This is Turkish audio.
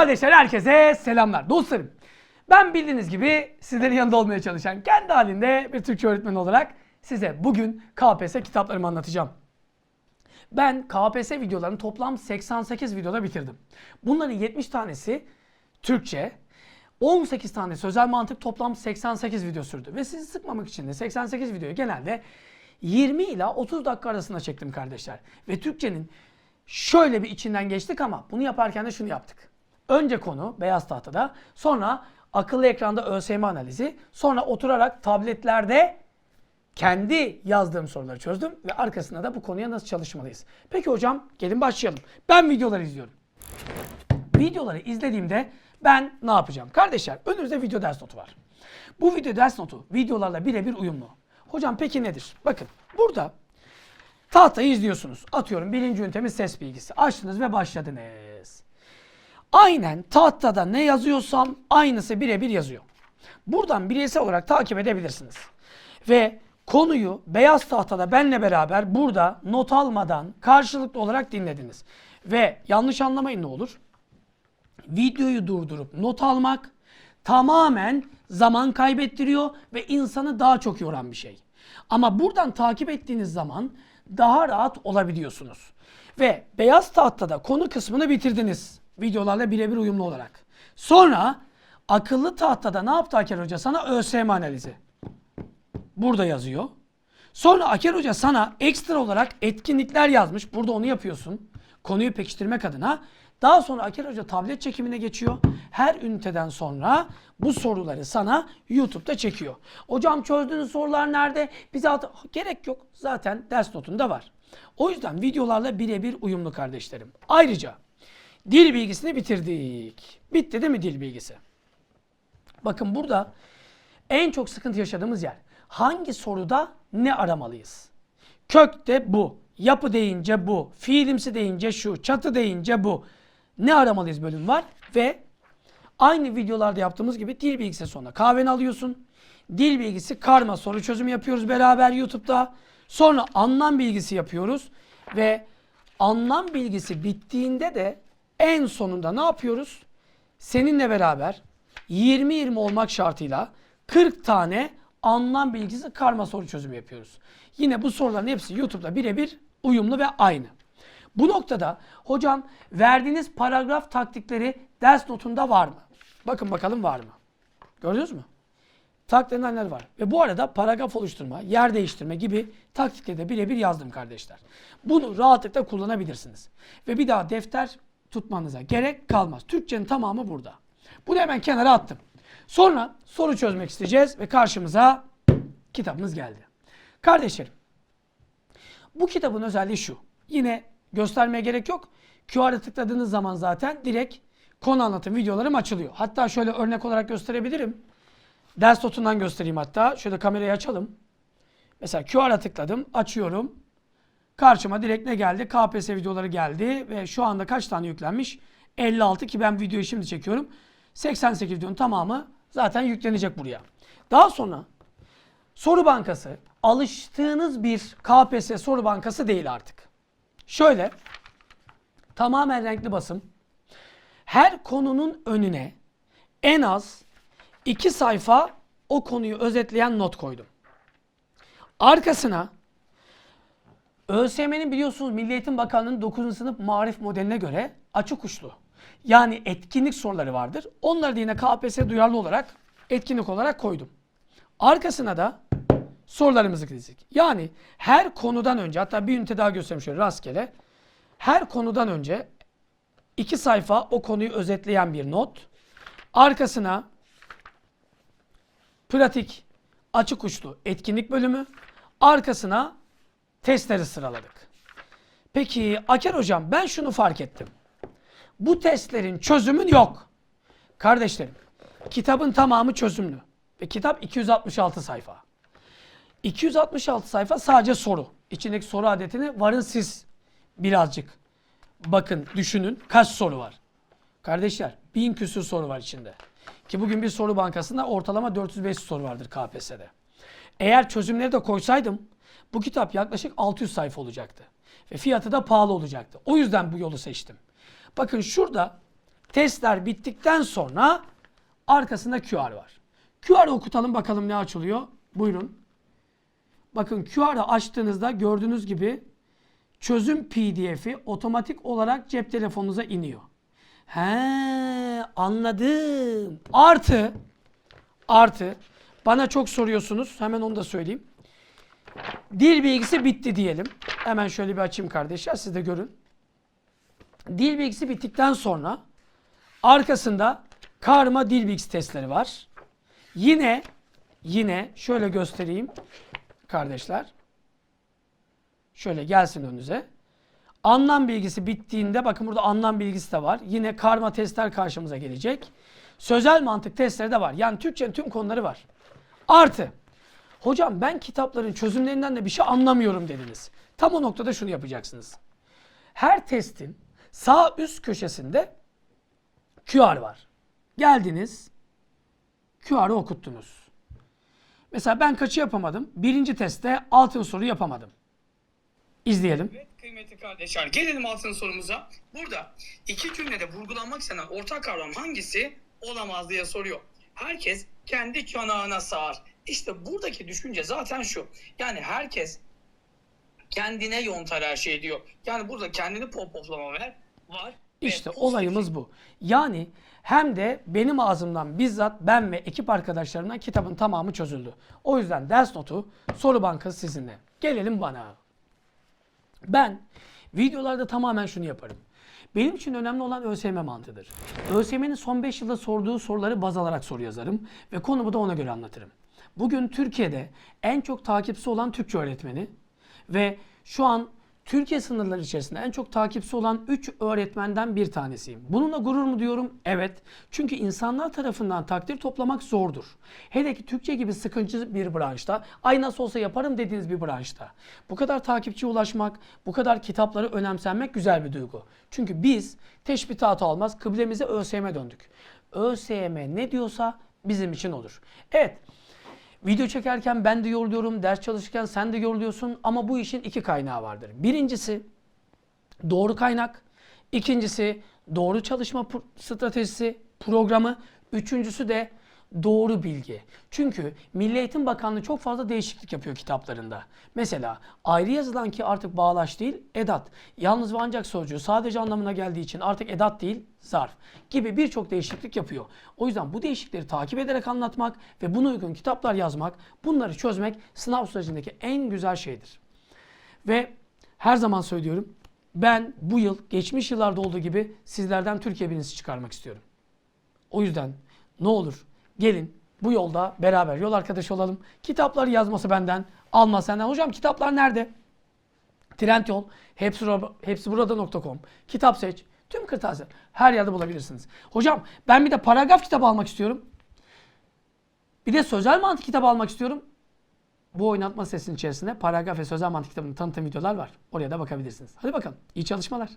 Kardeşler herkese selamlar. Dostlarım ben bildiğiniz gibi sizlerin yanında olmaya çalışan kendi halinde bir Türkçe öğretmeni olarak size bugün KPSS kitaplarımı anlatacağım. Ben KPSS videolarını toplam 88 videoda bitirdim. Bunların 70 tanesi Türkçe, 18 tane sözel mantık toplam 88 video sürdü. Ve sizi sıkmamak için de 88 videoyu genelde 20 ila 30 dakika arasında çektim kardeşler. Ve Türkçenin şöyle bir içinden geçtik ama bunu yaparken de şunu yaptık. Önce konu beyaz tahtada, sonra akıllı ekranda ÖSYM analizi, sonra oturarak tabletlerde kendi yazdığım soruları çözdüm ve arkasında da bu konuya nasıl çalışmalıyız. Peki hocam gelin başlayalım. Ben videoları izliyorum. Videoları izlediğimde ben ne yapacağım? Kardeşler önünüzde video ders notu var. Bu video ders notu videolarla birebir uyumlu. Hocam peki nedir? Bakın burada tahtayı izliyorsunuz. Atıyorum birinci ünitemiz ses bilgisi. Açtınız ve başladınız. Aynen tahtada ne yazıyorsam aynısı birebir yazıyor. Buradan bireysel olarak takip edebilirsiniz. Ve konuyu beyaz tahtada benle beraber burada not almadan karşılıklı olarak dinlediniz. Ve yanlış anlamayın ne olur? Videoyu durdurup not almak tamamen zaman kaybettiriyor ve insanı daha çok yoran bir şey. Ama buradan takip ettiğiniz zaman daha rahat olabiliyorsunuz. Ve beyaz tahtada konu kısmını bitirdiniz. Videolarla birebir uyumlu olarak. Sonra akıllı tahtada ne yaptı Aker Hoca sana? ÖSYM analizi. Burada yazıyor. Sonra Aker Hoca sana ekstra olarak etkinlikler yazmış. Burada onu yapıyorsun. Konuyu pekiştirmek adına. Daha sonra Aker Hoca tablet çekimine geçiyor. Her üniteden sonra bu soruları sana YouTube'da çekiyor. Hocam çözdüğünüz sorular nerede? Bize at gerek yok. Zaten ders notunda var. O yüzden videolarla birebir uyumlu kardeşlerim. Ayrıca dil bilgisini bitirdik. Bitti değil mi dil bilgisi? Bakın burada en çok sıkıntı yaşadığımız yer. Hangi soruda ne aramalıyız? Kökte bu. Yapı deyince bu. Fiilimsi deyince şu. Çatı deyince bu. Ne aramalıyız bölüm var. Ve aynı videolarda yaptığımız gibi dil bilgisi sonunda kahveni alıyorsun. Dil bilgisi karma soru çözümü yapıyoruz beraber YouTube'da. Sonra anlam bilgisi yapıyoruz. Ve anlam bilgisi bittiğinde de en sonunda ne yapıyoruz? Seninle beraber 20-20 olmak şartıyla 40 tane anlam bilgisi karma soru çözümü yapıyoruz. Yine bu soruların hepsi YouTube'da birebir uyumlu ve aynı. Bu noktada hocam verdiğiniz paragraf taktikleri ders notunda var mı? Bakın bakalım var mı? Gördünüz mü? Taktiklerin neler var? Ve bu arada paragraf oluşturma, yer değiştirme gibi taktikleri de birebir yazdım kardeşler. Bunu rahatlıkla kullanabilirsiniz. Ve bir daha defter tutmanıza gerek kalmaz. Türkçenin tamamı burada. Bunu hemen kenara attım. Sonra soru çözmek isteyeceğiz ve karşımıza kitabımız geldi. Kardeşlerim, bu kitabın özelliği şu. Yine göstermeye gerek yok. QR'a tıkladığınız zaman zaten direkt konu anlatım videolarım açılıyor. Hatta şöyle örnek olarak gösterebilirim. Ders notundan göstereyim hatta. Şöyle kamerayı açalım. Mesela QR'a tıkladım, açıyorum. Karşıma direkt ne geldi? KPSS videoları geldi ve şu anda kaç tane yüklenmiş? 56 ki ben videoyu şimdi çekiyorum. 88 videonun tamamı zaten yüklenecek buraya. Daha sonra soru bankası alıştığınız bir KPSS soru bankası değil artık. Şöyle tamamen renkli basım. Her konunun önüne en az iki sayfa o konuyu özetleyen not koydum. Arkasına ÖSYM'nin biliyorsunuz Milli Eğitim Bakanlığı'nın 9. sınıf marif modeline göre açık uçlu yani etkinlik soruları vardır. Onları da yine KPSS duyarlı olarak etkinlik olarak koydum. Arkasına da sorularımızı dizdik. Yani her konudan önce hatta bir ünite daha göstereyim şöyle rastgele. Her konudan önce iki sayfa o konuyu özetleyen bir not. Arkasına pratik açık uçlu etkinlik bölümü. Arkasına testleri sıraladık. Peki Aker hocam ben şunu fark ettim. Bu testlerin çözümün yok. Kardeşlerim kitabın tamamı çözümlü. Ve kitap 266 sayfa. 266 sayfa sadece soru. İçindeki soru adetini varın siz birazcık bakın düşünün kaç soru var. Kardeşler bin küsür soru var içinde. Ki bugün bir soru bankasında ortalama 405 soru vardır KPSS'de. Eğer çözümleri de koysaydım bu kitap yaklaşık 600 sayfa olacaktı. Ve fiyatı da pahalı olacaktı. O yüzden bu yolu seçtim. Bakın şurada Testler bittikten sonra arkasında QR var. QR'ı okutalım bakalım ne açılıyor. Buyurun. Bakın QR'ı açtığınızda gördüğünüz gibi çözüm PDF'i otomatik olarak cep telefonunuza iniyor. He anladım. Artı artı bana çok soruyorsunuz. Hemen onu da söyleyeyim. Dil bilgisi bitti diyelim. Hemen şöyle bir açayım kardeşler siz de görün. Dil bilgisi bittikten sonra arkasında karma dil bilgisi testleri var. Yine yine şöyle göstereyim kardeşler. Şöyle gelsin önünüze. Anlam bilgisi bittiğinde bakın burada anlam bilgisi de var. Yine karma testler karşımıza gelecek. Sözel mantık testleri de var. Yani Türkçenin tüm konuları var. Artı hocam ben kitapların çözümlerinden de bir şey anlamıyorum dediniz. Tam o noktada şunu yapacaksınız. Her testin sağ üst köşesinde QR var. Geldiniz, QR'ı okuttunuz. Mesela ben kaçı yapamadım? Birinci testte altın soru yapamadım. İzleyelim. Evet kıymetli kardeşler gelelim altın sorumuza. Burada iki cümlede vurgulanmak istenen ortak kavram hangisi olamaz diye soruyor. Herkes kendi çanağına sağar. İşte buradaki düşünce zaten şu. Yani herkes kendine yontar her şey diyor. Yani burada kendini pohpohlama ver, var. İşte olayımız bu. Yani hem de benim ağzımdan bizzat ben ve ekip arkadaşlarımdan kitabın tamamı çözüldü. O yüzden ders notu, soru bankası sizinle. Gelelim bana. Ben videolarda tamamen şunu yaparım. Benim için önemli olan ÖSYM mantığıdır. ÖSYM'nin son 5 yılda sorduğu soruları baz alarak soru yazarım ve konumu da ona göre anlatırım. Bugün Türkiye'de en çok takipçisi olan Türkçe öğretmeni ve şu an Türkiye sınırları içerisinde en çok takipçisi olan 3 öğretmenden bir tanesiyim. Bununla gurur mu diyorum? Evet. Çünkü insanlar tarafından takdir toplamak zordur. Hele ki Türkçe gibi sıkıntı bir branşta, ay nasıl olsa yaparım dediğiniz bir branşta. Bu kadar takipçiye ulaşmak, bu kadar kitapları önemsenmek güzel bir duygu. Çünkü biz teşbihat almaz, kıblemize ÖSYM döndük. ÖSYM ne diyorsa bizim için olur. Evet. Video çekerken ben de yoruluyorum, ders çalışırken sen de yoruluyorsun ama bu işin iki kaynağı vardır. Birincisi doğru kaynak, ikincisi doğru çalışma stratejisi, programı, üçüncüsü de doğru bilgi. Çünkü Milli Eğitim Bakanlığı çok fazla değişiklik yapıyor kitaplarında. Mesela ayrı yazılan ki artık bağlaç değil, edat. Yalnız ve ancak sözcüğü sadece anlamına geldiği için artık edat değil, zarf gibi birçok değişiklik yapıyor. O yüzden bu değişiklikleri takip ederek anlatmak ve buna uygun kitaplar yazmak, bunları çözmek sınav sürecindeki en güzel şeydir. Ve her zaman söylüyorum, ben bu yıl geçmiş yıllarda olduğu gibi sizlerden Türkiye birincisi çıkarmak istiyorum. O yüzden ne olur gelin bu yolda beraber yol arkadaşı olalım. Kitapları yazması benden, alma senden. Hocam kitaplar nerede? Trendyol, hepsi, hepsi burada.com, kitap seç, tüm kırtasiye her yerde bulabilirsiniz. Hocam ben bir de paragraf kitabı almak istiyorum. Bir de sözel mantık kitabı almak istiyorum. Bu oynatma sesinin içerisinde paragraf ve sözel mantık kitabının tanıtım videolar var. Oraya da bakabilirsiniz. Hadi bakalım. İyi çalışmalar.